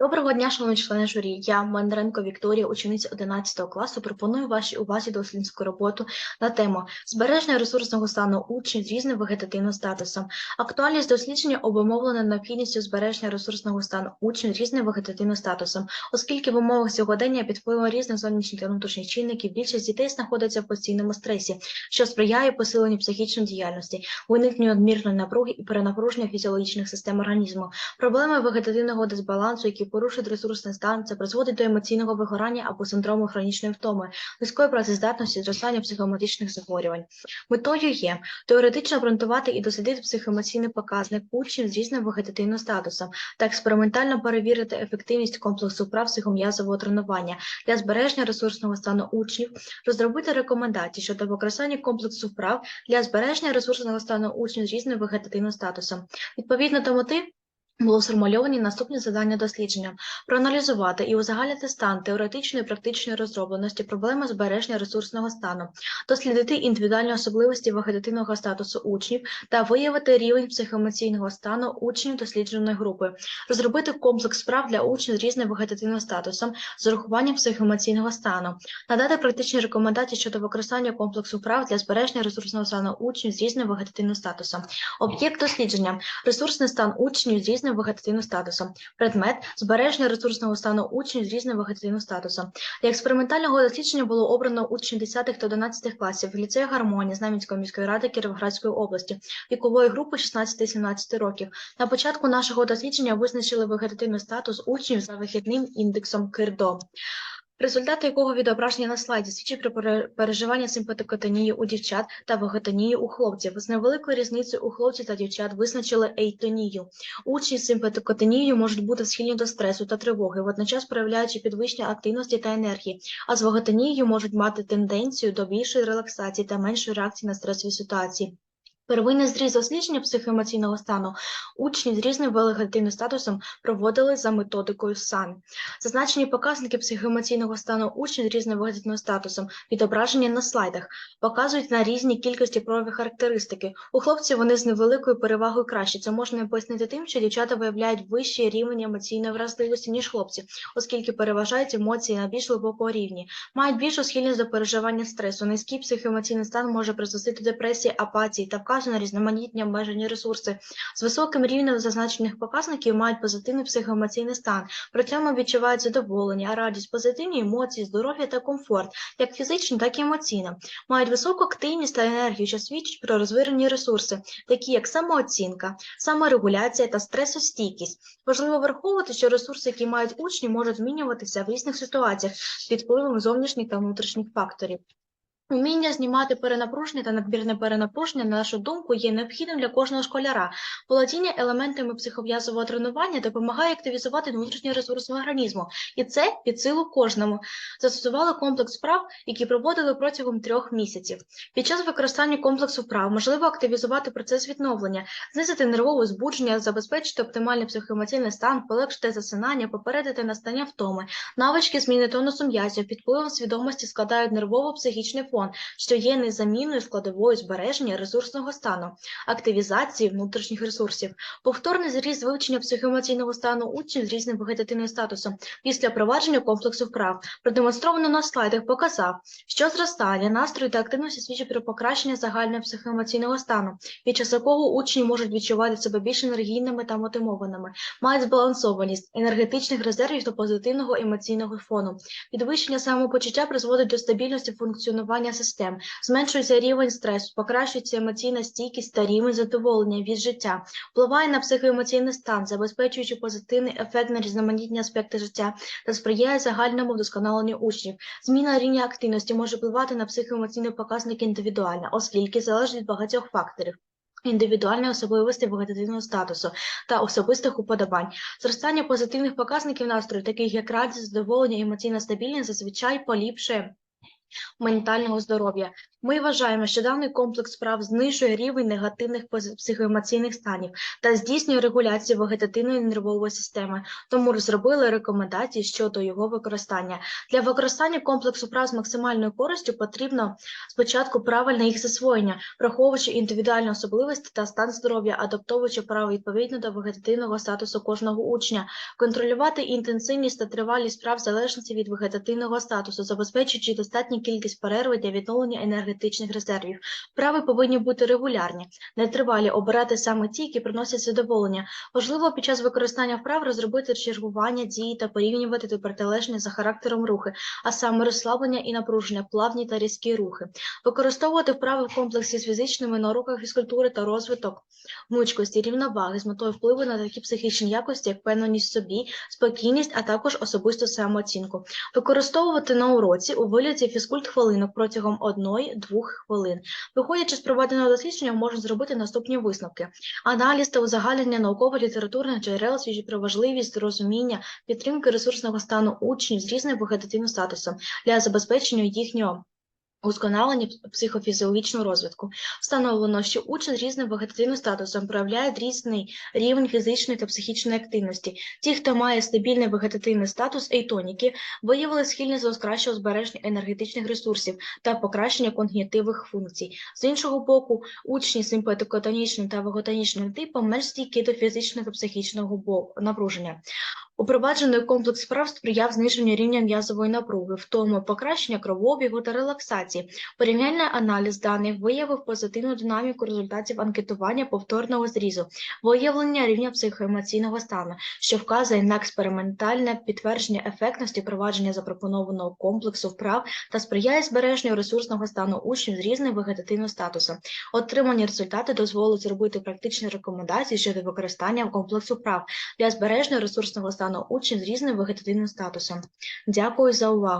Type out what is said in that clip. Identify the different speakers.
Speaker 1: Доброго дня, шановні члени журі. Я Мандренко Вікторія, учениця 11 класу. Пропоную вашій увазі дослідницьку роботу на тему збереження ресурсного стану учнів з різним вегетативним статусом. Актуальність дослідження обумовлена необхідністю збереження ресурсного стану учнів з різним вегетативним статусом, оскільки в умовах сьогодення під впливом різних зовнішніх та внутрішніх чинників більшість дітей знаходиться в постійному стресі, що сприяє посиленню психічної діяльності, виникненню надмірної напруги і перенапруження фізіологічних систем організму. Проблеми вегетативного дисбалансу, які порушують ресурсний стан, це призводить до емоційного вигорання або синдрому хронічної втоми, низької працездатності, зростання психоемоційних захворювань. Метою є теоретично обґрунтувати і дослідити психоемоційний показник учнів з різним вегетативним статусом та експериментально перевірити ефективність комплексу вправ психом'язового тренування для збереження ресурсного стану учнів, розробити рекомендації щодо використання комплексу вправ для збереження ресурсного стану учнів з різним вегетативним статусом. Відповідно до мети було сформульовані наступні завдання дослідження: проаналізувати і узагальнити стан теоретичної і практичної розробленості проблеми збереження ресурсного стану, дослідити індивідуальні особливості вегетативного статусу учнів та виявити рівень психоемоційного стану учнів дослідженої групи, розробити комплекс справ для учнів з різним вегетативним статусом з урахуванням психоемоційного стану, надати практичні рекомендації щодо використання комплексу прав для збереження ресурсного стану учнів з різним вегетативним статусом, об'єкт дослідження, ресурсний стан учнів з різним вегетативним статусом, предмет збереження ресурсного стану учнів з різним вегетативним статусом. Для експериментального дослідження було обрано учнів 10 та 11 класів в ліцеї гармонії Знам'янської міської ради Кіровоградської області, вікової групи 16-17 років. На початку нашого дослідження визначили вегетативний статус учнів за вихідним індексом КИРДО. Результати якого відображені на слайді свідчать про переживання симпатикотонії у дівчат та вегетонії у хлопців. З невеликою різницею у хлопців та дівчат визначили ейтонію. Учні з симпатикотонією можуть бути схильні до стресу та тривоги, водночас проявляючи підвищення активності та енергії, а з вегетонією можуть мати тенденцію до більшої релаксації та меншої реакції на стресові ситуації. Первинний зріз дослідження психоемоційного стану учнів з різним вегетативним статусом проводили за методикою САН. Зазначені показники психоемоційного стану учнів з різним вегетативним статусом, відображені на слайдах, показують на різні кількості прояві характеристики. У хлопців вони з невеликою перевагою кращі. Це можна пояснити тим, що дівчата виявляють вищий рівень емоційної вразливості, ніж хлопці, оскільки переважають емоції на більш глибокому рівні, мають більшу схильність до переживання стресу. Низький психоемоційний стан може призвести до депресії, апатії та вказує на різноманітні обмежені ресурси. З високим рівнем зазначених показників мають позитивний психоемоційний стан, при цьому відчувають задоволення, радість, позитивні емоції, здоров'я та комфорт, як фізично, так і емоційно. Мають високу активність та енергію, що свідчить про розвинені ресурси, такі як самооцінка, саморегуляція та стресостійкість. Важливо враховувати, що ресурси, які мають учні, можуть змінюватися в різних ситуаціях під впливом зовнішніх та внутрішніх факторів. Уміння знімати перенапруження та надмірне перенапруження, на нашу думку, є необхідним для кожного школяра. Володіння елементами психов'язового тренування допомагає активізувати внутрішній ресурс організму, і це під силу кожному. Застосували комплекс вправ, які проводили протягом трьох місяців. Під час використання комплексу вправ можливо активізувати процес відновлення, знизити нервове збудження, забезпечити оптимальний психоемоційний стан, полегшити засинання, попередити настання втоми. Навички зміни тонусу м'язів під впливом свідомості складають нервово-психічний фон, що є незамінною складовою збереження ресурсного стану, активізації внутрішніх ресурсів, повторний зріз вивчення психоемоційного стану учнів з різним вегетативним статусом після впровадження комплексу вправ, продемонстровано на слайдах, показав, що зростання настрою та активності свідчить про покращення загального психоемоційного стану, під час якого учні можуть відчувати себе більш енергійними та мотивованими, мають збалансованість енергетичних резервів та позитивного емоційного фону. Підвищення самопочуття призводить до стабільності функціонування систем, зменшується рівень стресу, покращується емоційна стійкість та рівень задоволення від життя, впливає на психоемоційний стан, забезпечуючи позитивний ефект на різноманітні аспекти життя та сприяє загальному вдосконаленню учнів. Зміна рівня активності може впливати на психоемоційний показник індивідуально, оскільки залежить від багатьох факторів. Індивідуальні особливості вегетативного статусу та особистих уподобань. Зростання позитивних показників настрою, таких як радість, задоволення, емоційна стабільність, зазвичай поліпшує ментального здоров'я. Ми вважаємо, що даний комплекс справ знижує рівень негативних психоемоційних станів та здійснює регуляцію вегетативної нервової системи, тому розробили рекомендації щодо його використання. Для використання комплексу прав з максимальною користю потрібно спочатку правильне їх засвоєння, враховуючи індивідуальні особливості та стан здоров'я, адаптовуючи право відповідно до вегетативного статусу кожного учня, контролювати інтенсивність та тривалість прав в залежності від вегетативного статусу, забезпечуючи кількість перерви для відновлення енергетичних резервів. Вправи повинні бути регулярні, нетривалі, обирати саме ті, які приносять задоволення. Важливо під час використання вправ розробити чергування дії та порівнювати та протилежні за характером рухи, а саме розслаблення і напруження, плавні та різкі рухи. Використовувати вправи в комплексі з фізичними на уроках фізкультури та розвиток гнучкості, рівноваги з метою впливу на такі психічні якості, як певність в собі, спокійність, а також особисту самооцінку. Використовувати на уроці у вигляді фізкульт хвилинок протягом 1-2 хвилин. Виходячи з проведеного дослідження, можна зробити наступні висновки: аналіз та узагальнення науково-літературних джерел свідчить про важливість розуміння підтримки ресурсного стану учнів з різним вегетативним статусом для забезпечення їхнього. Усконалення психофізіологічного розвитку встановлено, що учень з різним вегетативним статусом проявляє різний рівень фізичної та психічної активності. Ті, хто має стабільний вегетативний статус ейтоніки, виявили схильність до кращого збереження енергетичних ресурсів та покращення когнітивних функцій. З іншого боку, учні з симпатикотонічним та веготонічним типом менш стійкі до фізичного та психічного напруження. Упроваджений комплекс справ сприяв зниженню рівня м'язової напруги, втому покращення кровообігу та релаксації. Порівняльний аналіз даних виявив позитивну динаміку результатів анкетування повторного зрізу, виявлення рівня психоемоційного стану, що вказує на експериментальне підтвердження ефектності провадження запропонованого комплексу вправ та сприяє збереженню ресурсного стану учнів з різним вегетативним статусом. Отримані результати дозволять зробити практичні рекомендації щодо використання комплексу вправ для збереження ресурсного стану учнів з різним вегетативним статусом. Дякую за увагу.